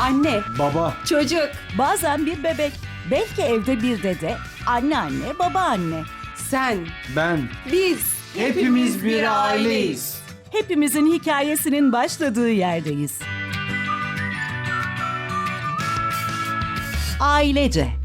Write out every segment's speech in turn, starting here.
Anne, Baba, çocuk. Bazen bir bebek, belki evde bir dede, anneanne, babaanne. Sen, ben, biz. hepimiz bir aileyiz. Hepimizin hikayesinin başladığı yerdeyiz. Ailece.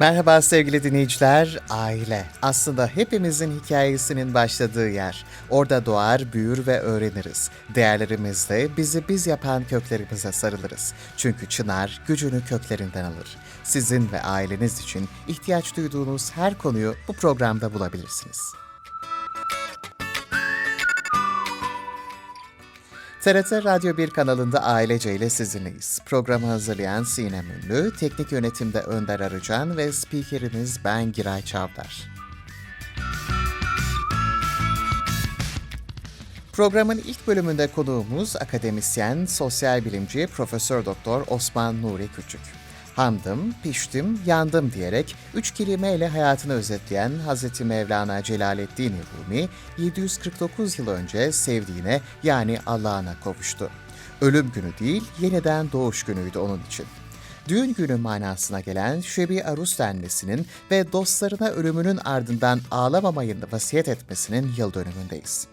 Merhaba sevgili dinleyiciler. Aile aslında hepimizin hikayesinin başladığı yer. Orada doğar, büyür ve öğreniriz. Değerlerimizle bizi biz yapan köklerimize sarılırız. Çünkü çınar gücünü köklerinden alır. Sizin ve aileniz için ihtiyaç duyduğunuz her konuyu bu programda bulabilirsiniz. TRT Radyo 1 kanalında Ailece ile sizinleyiz. Programı hazırlayan Sinem Ünlü, teknik yönetimde Önder Arıcan ve spikerimiz ben Giray Çavdar. Programın ilk bölümünde konuğumuz akademisyen, sosyal bilimci Profesör Doktor Osman Nuri Küçük. Handım, piştim, yandım diyerek üç kelimeyle hayatını özetleyen Hz. Mevlana Celaleddin Rumi 749 yıl önce sevdiğine yani Allah'ına kavuştu. Ölüm günü değil, yeniden doğuş günüydü onun için. Düğün günü manasına gelen Şebi Arus denmesinin ve dostlarına ölümünün ardından ağlamamayı vasiyet etmesinin yıl dönümündeyiz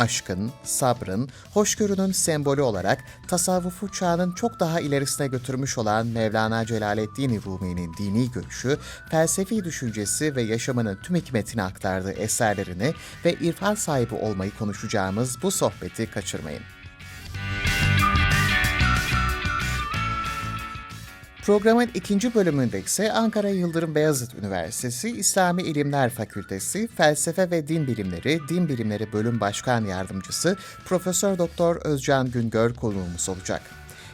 aşkın, sabrın, hoşgörünün sembolü olarak tasavvufu çağının çok daha ilerisine götürmüş olan Mevlana Celaleddin Rumi'nin dini görüşü, felsefi düşüncesi ve yaşamının tüm hikmetini aktardığı eserlerini ve irfan sahibi olmayı konuşacağımız bu sohbeti kaçırmayın. Programın ikinci bölümünde ise Ankara Yıldırım Beyazıt Üniversitesi İslami İlimler Fakültesi Felsefe ve Din Bilimleri Din Bilimleri Bölüm Başkan Yardımcısı Profesör Doktor Özcan Güngör konuğumuz olacak.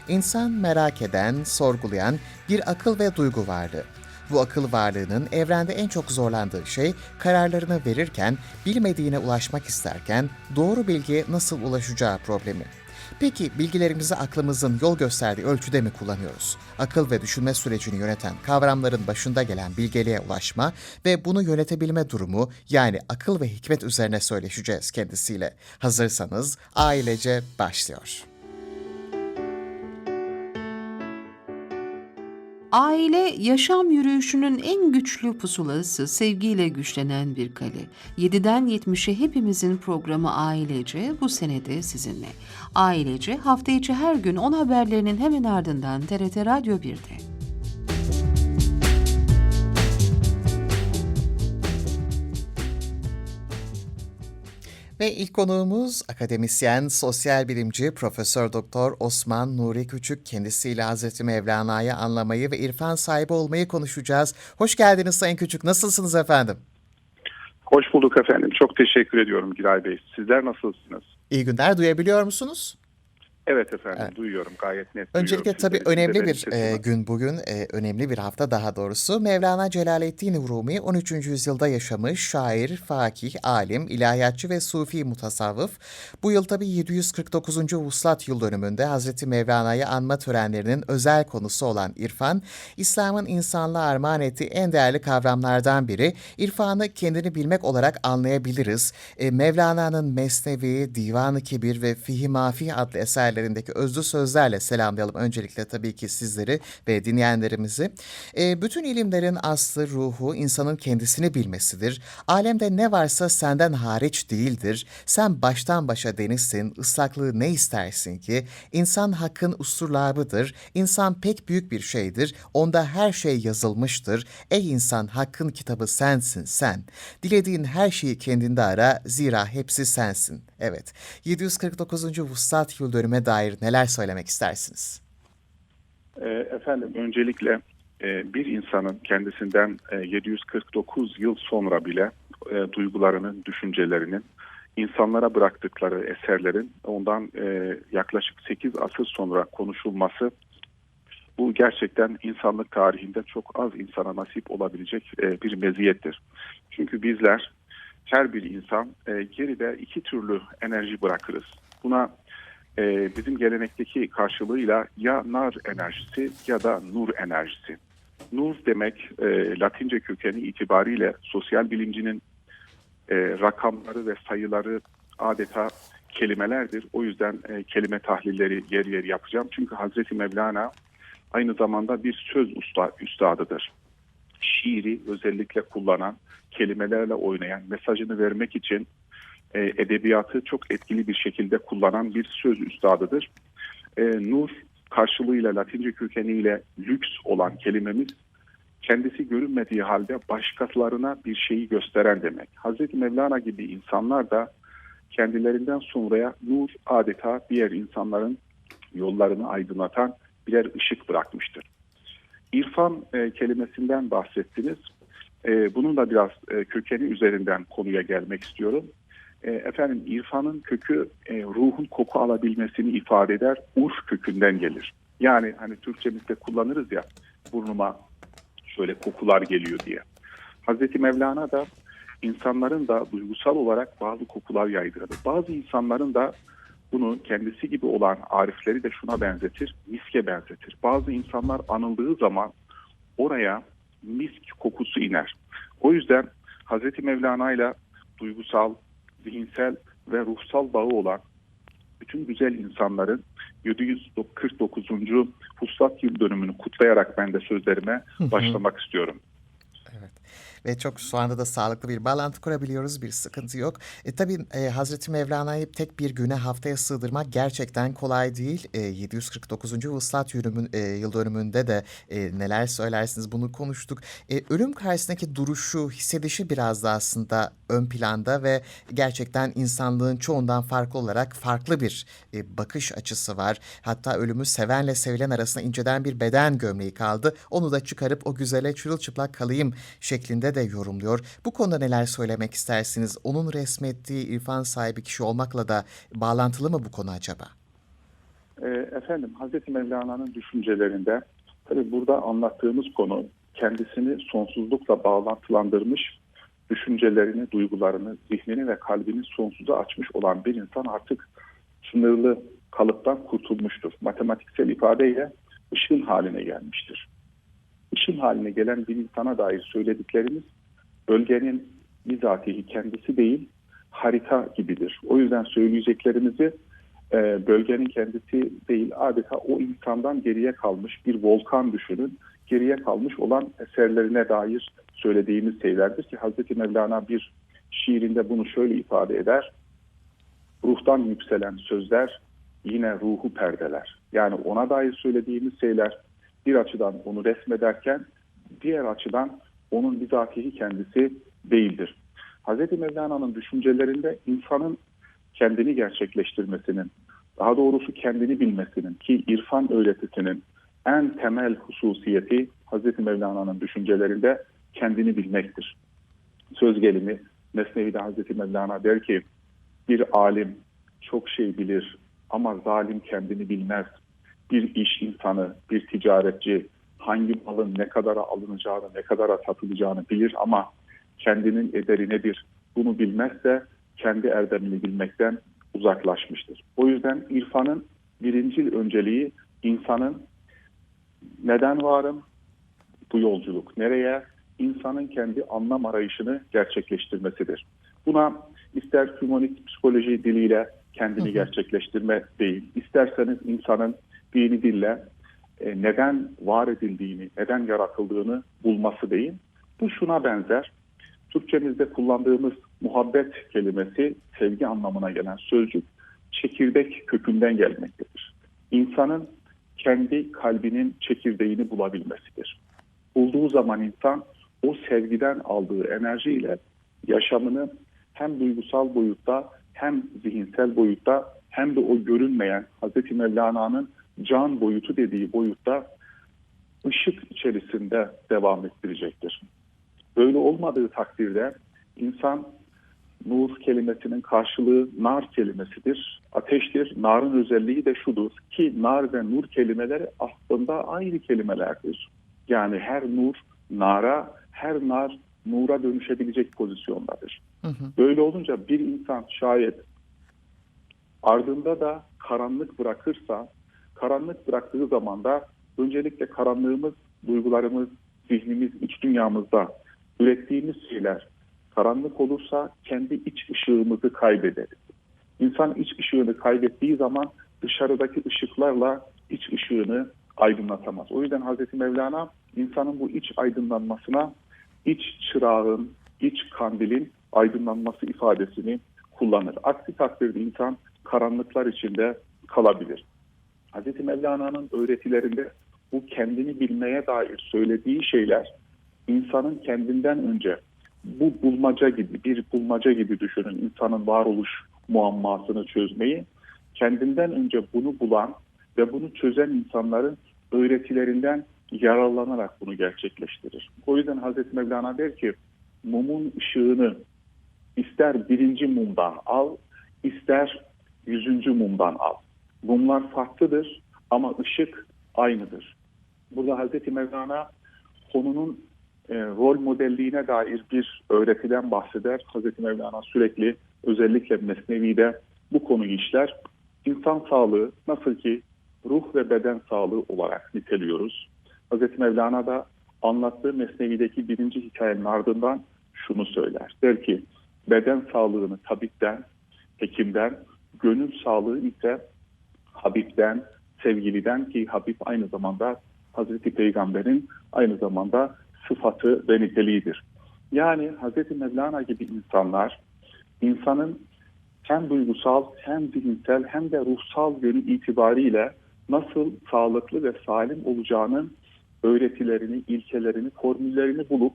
İnsan merak eden, sorgulayan bir akıl ve duygu varlığı. Bu akıl varlığının evrende en çok zorlandığı şey kararlarını verirken, bilmediğine ulaşmak isterken doğru bilgiye nasıl ulaşacağı problemi. Peki bilgilerimizi aklımızın yol gösterdiği ölçüde mi kullanıyoruz? Akıl ve düşünme sürecini yöneten kavramların başında gelen bilgeliğe ulaşma ve bunu yönetebilme durumu yani akıl ve hikmet üzerine söyleşeceğiz kendisiyle. Hazırsanız ailece başlıyor. Aile yaşam yürüyüşünün en güçlü pusulası, sevgiyle güçlenen bir kale. 7'den 70'e hepimizin programı Ailece bu senede sizinle. Ailece hafta içi her gün 10 haberlerinin hemen ardından TRT Radyo 1'de. Ve ilk konuğumuz akademisyen, sosyal bilimci Profesör Doktor Osman Nuri Küçük. Kendisiyle Hazreti Mevlana'yı anlamayı ve irfan sahibi olmayı konuşacağız. Hoş geldiniz Sayın Küçük. Nasılsınız efendim? Hoş bulduk efendim. Çok teşekkür ediyorum Giray Bey. Sizler nasılsınız? İyi günler. Duyabiliyor musunuz? Evet efendim Evet. duyuyorum gayet net Öncelikle duyuyorum tabii sizleri. Önemli bir e, gün bugün, e, önemli bir hafta daha doğrusu. Mevlana Celaleddin Rumi 13. yüzyılda yaşamış şair, fakih, alim, ilahiyatçı ve sufi mutasavvıf. Bu yıl tabii 749. Vuslat yıl dönümünde Hazreti Mevlana'yı anma törenlerinin özel konusu olan irfan, İslam'ın insanlığa armağan ettiği en değerli kavramlardan biri. İrfanı kendini bilmek olarak anlayabiliriz. E, Mevlana'nın Mesnevi, Divan-ı Kibir ve Fihi Mafih adlı eserlerindeki özlü sözlerle selamlayalım öncelikle tabii ki sizleri ve dinleyenlerimizi. E, bütün ilimlerin aslı, ruhu insanın kendisini bilmesidir. Alemde ne varsa senden hariç değildir. Sen baştan başa denizsin, ıslaklığı ne istersin ki? İnsan hakkın usturlabıdır. İnsan pek büyük bir şeydir. Onda her şey yazılmıştır. Ey insan hakkın kitabı sensin sen. Dilediğin her şeyi kendinde ara zira hepsi sensin. Evet 749. Vuslat yıl dönüme dair neler söylemek istersiniz? E, efendim öncelikle e, bir insanın kendisinden e, 749 yıl sonra bile e, duygularının, düşüncelerinin insanlara bıraktıkları eserlerin ondan e, yaklaşık 8 asır sonra konuşulması bu gerçekten insanlık tarihinde çok az insana nasip olabilecek e, bir meziyettir. Çünkü bizler her bir insan e, geride iki türlü enerji bırakırız. Buna e, bizim gelenekteki karşılığıyla ya nar enerjisi ya da nur enerjisi. Nur demek e, Latince kökeni itibariyle sosyal bilimcinin e, rakamları ve sayıları adeta kelimelerdir. O yüzden e, kelime tahlilleri yer yer yapacağım. Çünkü Hazreti Mevlana aynı zamanda bir söz usta, üstadıdır. Şiiri özellikle kullanan, kelimelerle oynayan, mesajını vermek için e, edebiyatı çok etkili bir şekilde kullanan bir söz üstadıdır. E, nur karşılığıyla Latince kökeniyle lüks olan kelimemiz kendisi görünmediği halde başkalarına bir şeyi gösteren demek. Hazreti Mevlana gibi insanlar da kendilerinden sonraya nur adeta diğer insanların yollarını aydınlatan birer ışık bırakmıştır. İrfan e, kelimesinden bahsettiniz. E, bunun da biraz e, kökeni üzerinden konuya gelmek istiyorum. E, efendim irfanın kökü e, ruhun koku alabilmesini ifade eder. Urf kökünden gelir. Yani hani Türkçemizde kullanırız ya burnuma şöyle kokular geliyor diye. Hazreti Mevlana da insanların da duygusal olarak bazı kokular yaydırır. Bazı insanların da bunu kendisi gibi olan arifleri de şuna benzetir, miske benzetir. Bazı insanlar anıldığı zaman oraya misk kokusu iner. O yüzden Hazreti Mevlana ile duygusal, zihinsel ve ruhsal bağı olan bütün güzel insanların 749. Fustat Yıl dönümünü kutlayarak ben de sözlerime başlamak istiyorum. Ve çok şu anda da sağlıklı bir bağlantı kurabiliyoruz. Bir sıkıntı yok. E, tabii e, Hazreti Mevlana'yı tek bir güne haftaya sığdırmak gerçekten kolay değil. E, 749. Vuslat yürümün, e, yıl dönümünde de e, neler söylersiniz bunu konuştuk. E, ölüm karşısındaki duruşu, hissedişi biraz da aslında ön planda ve gerçekten insanlığın çoğundan farklı olarak farklı bir e, bakış açısı var. Hatta ölümü sevenle sevilen arasında inceden bir beden gömleği kaldı. Onu da çıkarıp o güzele çırılçıplak kalayım şeklinde de yorumluyor. Bu konuda neler söylemek istersiniz? Onun resmettiği irfan sahibi kişi olmakla da bağlantılı mı bu konu acaba? E, efendim Hazreti Mevlana'nın düşüncelerinde tabi burada anlattığımız konu kendisini sonsuzlukla bağlantılandırmış düşüncelerini, duygularını, zihnini ve kalbini sonsuza açmış olan bir insan artık sınırlı kalıptan kurtulmuştur. Matematiksel ifadeyle ışın haline gelmiştir. Işın haline gelen bir insana dair söylediklerimiz bölgenin bizatihi kendisi değil harita gibidir. O yüzden söyleyeceklerimizi e, bölgenin kendisi değil adeta o insandan geriye kalmış bir volkan düşünün. Geriye kalmış olan eserlerine dair söylediğimiz şeylerdir ki Hazreti Mevlana bir şiirinde bunu şöyle ifade eder. Ruhtan yükselen sözler yine ruhu perdeler. Yani ona dair söylediğimiz şeyler bir açıdan onu resmederken diğer açıdan onun bizatihi kendisi değildir. Hazreti Mevlana'nın düşüncelerinde insanın kendini gerçekleştirmesinin, daha doğrusu kendini bilmesinin ki irfan öğretisinin en temel hususiyeti Hazreti Mevlana'nın düşüncelerinde kendini bilmektir. Söz gelimi Mesnevi'de Hazreti Mevlana der ki bir alim çok şey bilir ama zalim kendini bilmez. Bir iş insanı, bir ticaretçi hangi malın ne kadara alınacağını, ne kadara satılacağını bilir ama kendinin ederi nedir bunu bilmezse kendi erdemini bilmekten uzaklaşmıştır. O yüzden irfanın birinci önceliği insanın neden varım, bu yolculuk nereye, insanın kendi anlam arayışını gerçekleştirmesidir. Buna ister humanist psikoloji diliyle kendini gerçekleştirme değil, isterseniz insanın dini dille e, neden var edildiğini, neden yaratıldığını bulması değil. Bu şuna benzer. Türkçemizde kullandığımız muhabbet kelimesi sevgi anlamına gelen sözcük çekirdek kökünden gelmektedir. İnsanın kendi kalbinin çekirdeğini bulabilmesidir. Bulduğu zaman insan o sevgiden aldığı enerjiyle yaşamını hem duygusal boyutta hem zihinsel boyutta hem de o görünmeyen Hazreti Mevlana'nın can boyutu dediği boyutta ışık içerisinde devam ettirecektir. Böyle olmadığı takdirde insan nur kelimesinin karşılığı nar kelimesidir, ateştir. Narın özelliği de şudur ki nar ve nur kelimeleri aslında aynı kelimelerdir. Yani her nur nara, her nar nura dönüşebilecek pozisyondadır. Hı hı. Böyle olunca bir insan şayet ardında da karanlık bırakırsa, karanlık bıraktığı zaman da öncelikle karanlığımız, duygularımız, zihnimiz, iç dünyamızda ürettiğimiz şeyler karanlık olursa kendi iç ışığımızı kaybederiz. İnsan iç ışığını kaybettiği zaman dışarıdaki ışıklarla iç ışığını aydınlatamaz. O yüzden Hazreti Mevlana insanın bu iç aydınlanmasına iç çırağın, iç kandilin aydınlanması ifadesini kullanır. Aksi takdirde insan karanlıklar içinde kalabilir. Hazreti Mevlana'nın öğretilerinde bu kendini bilmeye dair söylediği şeyler insanın kendinden önce bu bulmaca gibi bir bulmaca gibi düşünün insanın varoluş muammasını çözmeyi kendinden önce bunu bulan ve bunu çözen insanların öğretilerinden yararlanarak bunu gerçekleştirir. O yüzden Hazreti Mevlana der ki mumun ışığını ister birinci mumdan al, ister yüzüncü mumdan al. Mumlar farklıdır ama ışık aynıdır. Burada Hazreti Mevlana konunun e, rol modelliğine dair bir öğretiden bahseder. Hazreti Mevlana sürekli özellikle Mesnevi'de bu konuyu işler. İnsan sağlığı nasıl ki ruh ve beden sağlığı olarak niteliyoruz. Hazreti Mevlana da anlattığı Mesnevi'deki birinci hikayenin ardından şunu söyler. Der ki beden sağlığını tabipten, hekimden, gönül sağlığı ise Habib'den, sevgiliden ki Habib aynı zamanda Hazreti Peygamber'in aynı zamanda sıfatı ve niteliğidir. Yani Hazreti Mevlana gibi insanlar insanın hem duygusal hem zihinsel hem de ruhsal yönü itibariyle nasıl sağlıklı ve salim olacağının öğretilerini, ilkelerini, formüllerini bulup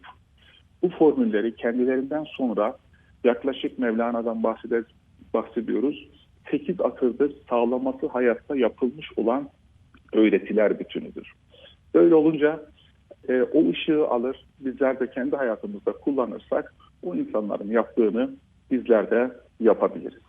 bu formülleri kendilerinden sonra yaklaşık Mevlana'dan bahsediyoruz. 8 asırdır sağlaması hayatta yapılmış olan öğretiler bütünüdür. Böyle olunca e, o ışığı alır, bizler de kendi hayatımızda kullanırsak o insanların yaptığını bizler de yapabiliriz.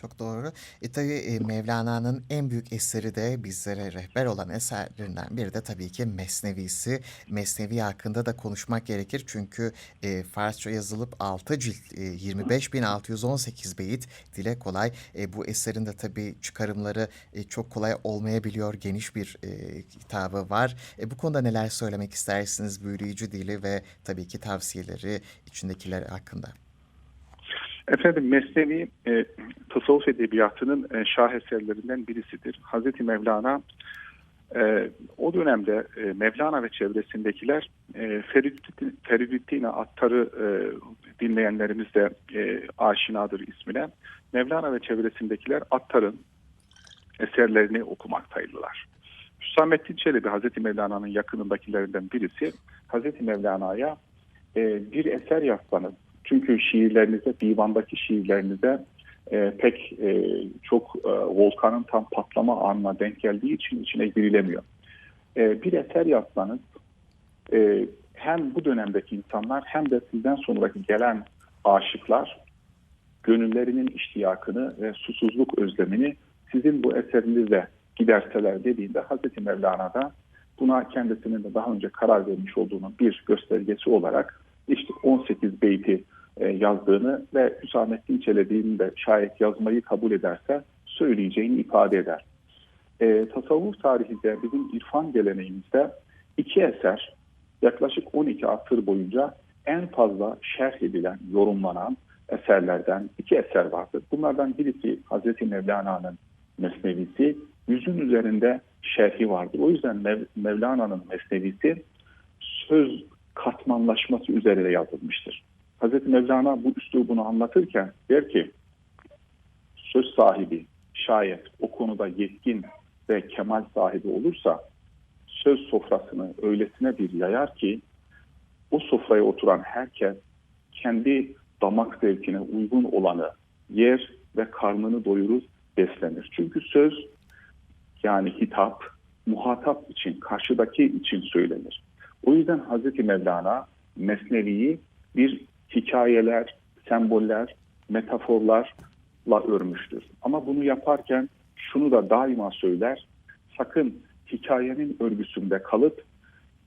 Çok doğru. E tabii e, Mevlana'nın en büyük eseri de bizlere rehber olan eserlerinden biri de tabii ki Mesnevisi. Mesnevi hakkında da konuşmak gerekir çünkü e, Farsça yazılıp 6 cilt e, 25.618 beyit dile kolay. E, bu eserin de tabii çıkarımları e, çok kolay olmayabiliyor. Geniş bir e, kitabı var. E, bu konuda neler söylemek istersiniz büyüleyici dili ve tabii ki tavsiyeleri içindekiler hakkında? Efendim Mesnevi e, tasavvuf edebiyatının e, şah eserlerinden birisidir. Hazreti Mevlana e, o dönemde e, Mevlana ve çevresindekiler e, Feridüddin, Feridüddin Attar'ı e, dinleyenlerimiz de e, aşinadır ismine. Mevlana ve çevresindekiler Attar'ın eserlerini okumaktaydılar. Hüsamettin Çelebi Hazreti Mevlana'nın yakınındakilerinden birisi Hazreti Mevlana'ya e, bir eser yazsanız çünkü şiirlerinize, divandaki şiirlerinize e, pek e, çok e, volkanın tam patlama anına denk geldiği için içine girilemiyor. E, bir eser yazsanız e, hem bu dönemdeki insanlar hem de sizden sonraki gelen aşıklar gönüllerinin iştiyakını ve susuzluk özlemini sizin bu eserinizle giderseler dediğinde Hazreti Mevlana da buna kendisinin de daha önce karar vermiş olduğunun bir göstergesi olarak işte 18 beyti e, yazdığını ve Hüsamettin Çelebi'nin de şayet yazmayı kabul ederse söyleyeceğini ifade eder. E, tasavvuf tarihinde bizim irfan geleneğimizde iki eser yaklaşık 12 asır boyunca en fazla şerh edilen, yorumlanan eserlerden iki eser vardır. Bunlardan birisi Hazreti Mevlana'nın Mesnevisi, yüzün üzerinde şerhi vardır. O yüzden Mev Mevlana'nın Mesnevisi söz katmanlaşması üzerine yazılmıştır. Hazreti Mevlana bu üslubunu anlatırken der ki söz sahibi şayet o konuda yetkin ve kemal sahibi olursa söz sofrasını öylesine bir yayar ki o sofraya oturan herkes kendi damak zevkine uygun olanı yer ve karnını doyurur, beslenir. Çünkü söz yani hitap muhatap için, karşıdaki için söylenir. O yüzden Hazreti Mevlana Mesnevi'yi bir hikayeler, semboller, metaforlarla örmüştür. Ama bunu yaparken şunu da daima söyler, sakın hikayenin örgüsünde kalıp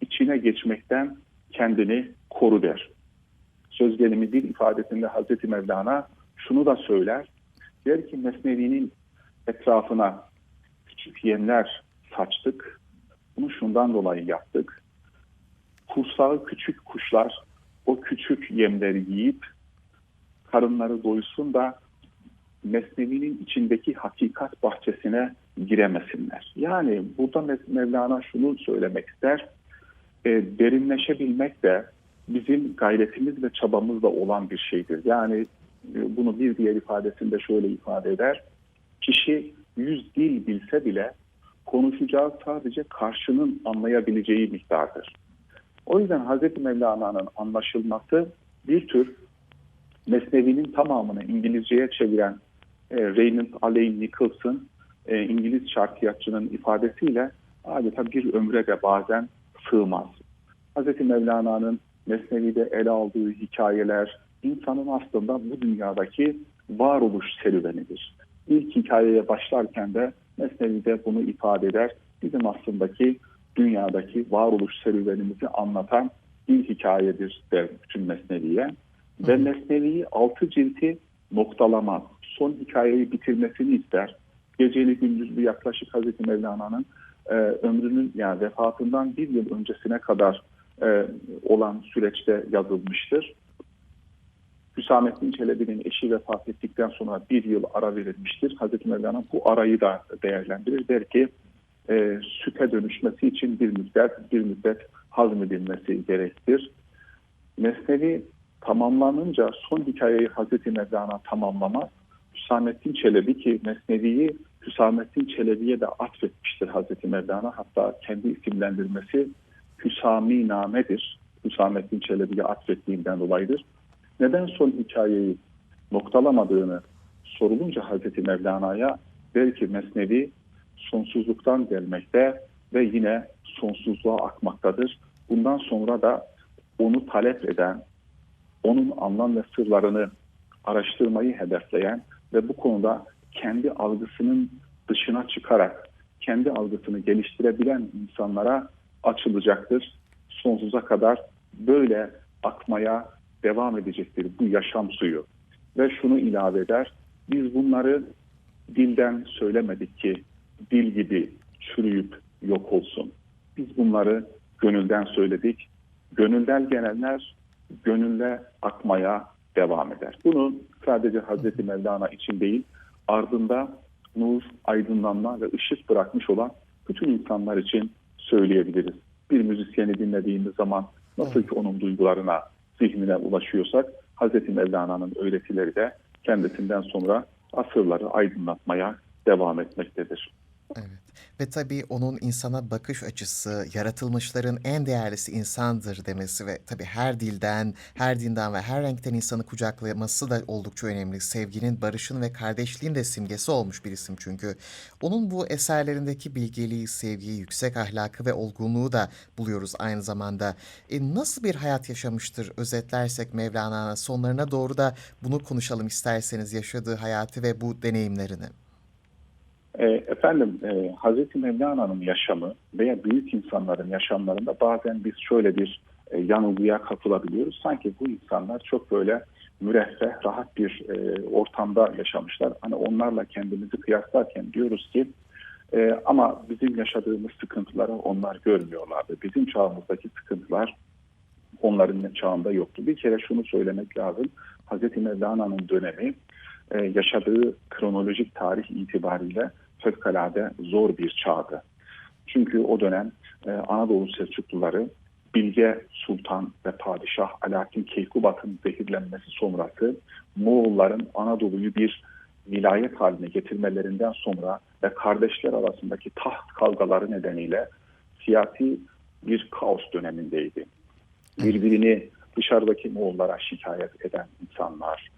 içine geçmekten kendini koru der. Söz gelimi bir ifadesinde Hazreti Mevlana şunu da söyler, der ki Mesnevi'nin etrafına küçük yemler saçtık, bunu şundan dolayı yaptık. Kursağı küçük kuşlar o küçük yemleri yiyip karınları doysun da Mesnevi'nin içindeki hakikat bahçesine giremesinler. Yani burada Mev- Mevlana şunu söylemek ister. E, derinleşebilmek de bizim gayretimiz ve çabamızla olan bir şeydir. Yani e, bunu bir diğer ifadesinde şöyle ifade eder. Kişi yüz dil bilse bile konuşacağı sadece karşının anlayabileceği miktardır. O yüzden Hazreti Mevlana'nın anlaşılması bir tür Mesnevi'nin tamamını İngilizceye çeviren e, Raymond Alain Nicholson e, İngiliz şarkiyatçının ifadesiyle adeta bir ömre de bazen sığmaz. Hazreti Mevlana'nın Mesnevi'de ele aldığı hikayeler insanın aslında bu dünyadaki varoluş serüvenidir. İlk hikayeye başlarken de Mesnevi'de bunu ifade eder. Bizim aslındaki dünyadaki varoluş serüvenimizi anlatan bir hikayedir der bütün Mesnevi'ye. Ve Mesnevi'yi altı cilti noktalamaz. Son hikayeyi bitirmesini ister. Geceli gündüzlü yaklaşık Hazreti Mevlana'nın e, ömrünün yani vefatından bir yıl öncesine kadar e, olan süreçte yazılmıştır. Hüsamettin Çelebi'nin eşi vefat ettikten sonra bir yıl ara verilmiştir. Hazreti Mevlana bu arayı da değerlendirir. Der ki e, süte dönüşmesi için bir müddet, bir müddet hazmedilmesi gerektir. Mesnevi tamamlanınca son hikayeyi Hazreti Mevlana tamamlamaz. Hüsamettin Çelebi ki Mesnevi'yi Hüsamettin Çelebi'ye de atfetmiştir Hazreti Mevlana. Hatta kendi isimlendirmesi Hüsami Name'dir. Hüsamettin Çelebi'ye atfettiğinden dolayıdır. Neden son hikayeyi noktalamadığını sorulunca Hazreti Mevlana'ya der ki Mesnevi sonsuzluktan gelmekte ve yine sonsuzluğa akmaktadır. Bundan sonra da onu talep eden, onun anlam ve sırlarını araştırmayı hedefleyen ve bu konuda kendi algısının dışına çıkarak kendi algısını geliştirebilen insanlara açılacaktır. Sonsuza kadar böyle akmaya devam edecektir bu yaşam suyu. Ve şunu ilave eder, biz bunları dilden söylemedik ki dil gibi çürüyüp yok olsun. Biz bunları gönülden söyledik. Gönülden gelenler gönülle akmaya devam eder. Bunu sadece Hazreti Mevlana için değil, ardında nur, aydınlanma ve ışık bırakmış olan bütün insanlar için söyleyebiliriz. Bir müzisyeni dinlediğimiz zaman nasıl ki onun duygularına, zihnine ulaşıyorsak Hazreti Mevlana'nın öğretileri de kendisinden sonra asırları aydınlatmaya devam etmektedir. Evet. Ve tabii onun insana bakış açısı, yaratılmışların en değerlisi insandır demesi ve tabii her dilden, her dinden ve her renkten insanı kucaklaması da oldukça önemli. Sevginin, barışın ve kardeşliğin de simgesi olmuş bir isim çünkü. Onun bu eserlerindeki bilgeliği, sevgiyi, yüksek ahlakı ve olgunluğu da buluyoruz aynı zamanda. E, nasıl bir hayat yaşamıştır özetlersek Mevlana'nın sonlarına doğru da bunu konuşalım isterseniz yaşadığı hayatı ve bu deneyimlerini. E, efendim e, Hazreti Mevlana'nın yaşamı veya büyük insanların yaşamlarında bazen biz şöyle bir e, yanılgıya kapılabiliyoruz. Sanki bu insanlar çok böyle müreffeh, rahat bir e, ortamda yaşamışlar. Hani onlarla kendimizi kıyaslarken diyoruz ki e, ama bizim yaşadığımız sıkıntıları onlar görmüyorlardı. Bizim çağımızdaki sıkıntılar onların çağında yoktu. Bir kere şunu söylemek lazım. Hazreti Mevlana'nın dönemi e, yaşadığı kronolojik tarih itibariyle fevkalade zor bir çağdı. Çünkü o dönem e, Anadolu Selçukluları Bilge Sultan ve Padişah Alaaddin Keykubat'ın zehirlenmesi sonrası Moğolların Anadolu'yu bir vilayet haline getirmelerinden sonra ve kardeşler arasındaki taht kavgaları nedeniyle siyasi bir kaos dönemindeydi. Birbirini dışarıdaki Moğollara şikayet eden insanlar,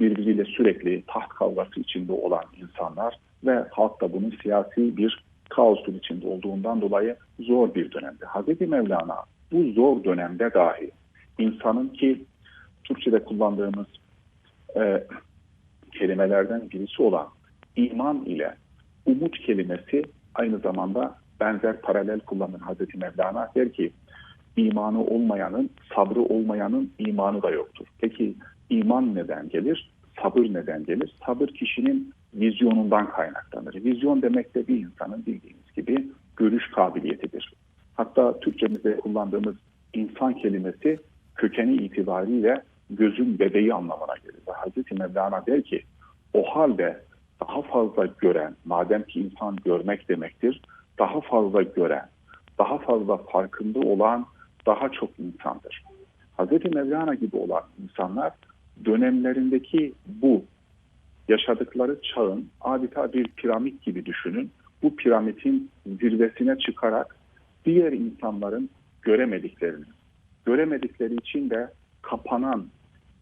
birbiriyle sürekli taht kavgası içinde olan insanlar ve halk da bunun siyasi bir kaosun içinde olduğundan dolayı zor bir dönemde. Hazreti Mevlana bu zor dönemde dahi insanın ki Türkçe'de kullandığımız e, kelimelerden birisi olan iman ile umut kelimesi aynı zamanda benzer paralel kullanır Hazreti Mevlana der ki imanı olmayanın, sabrı olmayanın imanı da yoktur. Peki iman neden gelir? Sabır neden gelir? Sabır kişinin vizyonundan kaynaklanır. Vizyon demek de bir insanın bildiğiniz gibi görüş kabiliyetidir. Hatta Türkçemizde kullandığımız insan kelimesi kökeni itibariyle gözün bebeği anlamına gelir. Hazreti Mevlana der ki O halde daha fazla gören, madem ki insan görmek demektir, daha fazla gören, daha fazla farkında olan daha çok insandır. Hz. Mevlana gibi olan insanlar dönemlerindeki bu yaşadıkları çağın adeta bir piramit gibi düşünün. Bu piramidin zirvesine çıkarak diğer insanların göremediklerini, göremedikleri için de kapanan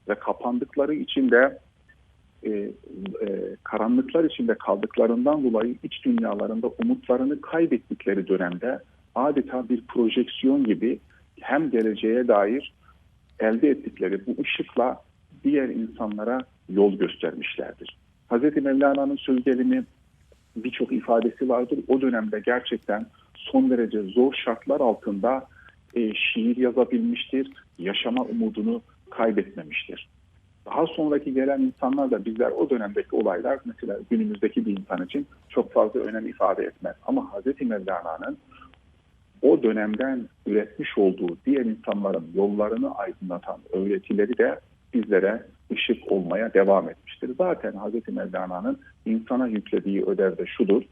ve kapandıkları için de e, e, karanlıklar içinde kaldıklarından dolayı iç dünyalarında umutlarını kaybettikleri dönemde adeta bir projeksiyon gibi hem geleceğe dair elde ettikleri bu ışıkla diğer insanlara yol göstermişlerdir. Hz. Mevlana'nın söz gelimi birçok ifadesi vardır. O dönemde gerçekten son derece zor şartlar altında e, şiir yazabilmiştir, yaşama umudunu kaybetmemiştir. Daha sonraki gelen insanlar da bizler o dönemdeki olaylar mesela günümüzdeki bir insan için çok fazla önem ifade etmez. Ama Hz. Mevlana'nın o dönemden üretmiş olduğu diğer insanların yollarını aydınlatan öğretileri de bizlere ışık olmaya devam etmiştir. Zaten Hz. Mevlana'nın insana yüklediği ödev de şudur.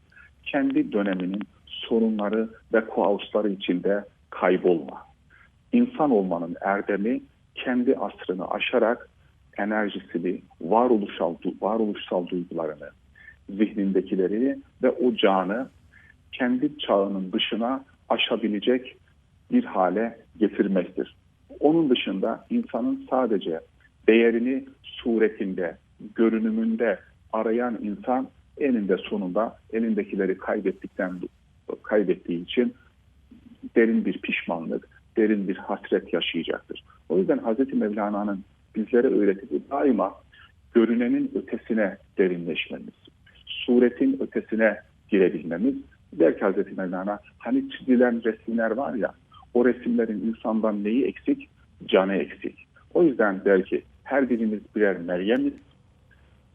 Kendi döneminin sorunları ve kuausları içinde kaybolma. İnsan olmanın erdemi kendi asrını aşarak enerjisini, varoluşsal, varoluşsal duygularını, zihnindekileri ve o canı kendi çağının dışına aşabilecek bir hale getirmektir. Onun dışında insanın sadece değerini suretinde, görünümünde arayan insan eninde sonunda elindekileri kaybettikten kaybettiği için derin bir pişmanlık, derin bir hasret yaşayacaktır. O yüzden Hz. Mevlana'nın bizlere öğrettiği daima görünenin ötesine derinleşmemiz, suretin ötesine girebilmemiz. Der ki Hz. Mevlana hani çizilen resimler var ya o resimlerin insandan neyi eksik? Canı eksik. O yüzden der ki her birimiz birer Meryem'iz.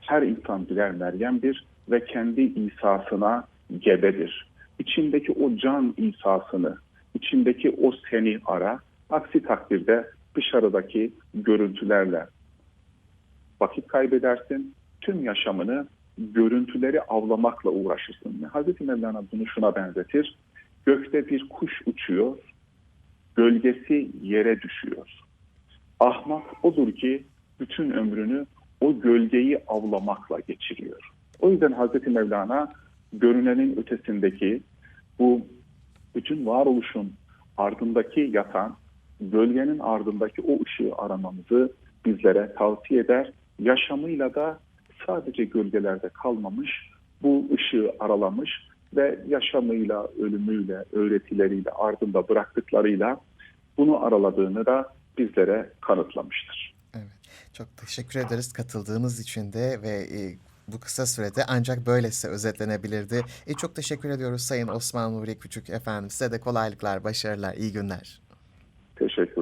Her insan birer Meryem'dir ve kendi İsa'sına gebedir. İçindeki o can İsa'sını, içindeki o seni ara. Aksi takdirde dışarıdaki görüntülerle vakit kaybedersin. Tüm yaşamını görüntüleri avlamakla uğraşırsın. Hazreti Mevlana bunu şuna benzetir. Gökte bir kuş uçuyor, gölgesi yere düşüyor. Ahmak odur ki bütün ömrünü o gölgeyi avlamakla geçiriyor. O yüzden Hazreti Mevlana görünenin ötesindeki bu bütün varoluşun ardındaki yatan gölgenin ardındaki o ışığı aramamızı bizlere tavsiye eder. Yaşamıyla da sadece gölgelerde kalmamış, bu ışığı aralamış ve yaşamıyla, ölümüyle, öğretileriyle, ardında bıraktıklarıyla bunu araladığını da bizlere kanıtlamıştır. Çok teşekkür ederiz katıldığınız için de ve e, bu kısa sürede ancak böylesi özetlenebilirdi. E, çok teşekkür ediyoruz Sayın Osman Nuri Küçük efendim. Size de kolaylıklar, başarılar, iyi günler. Teşekkür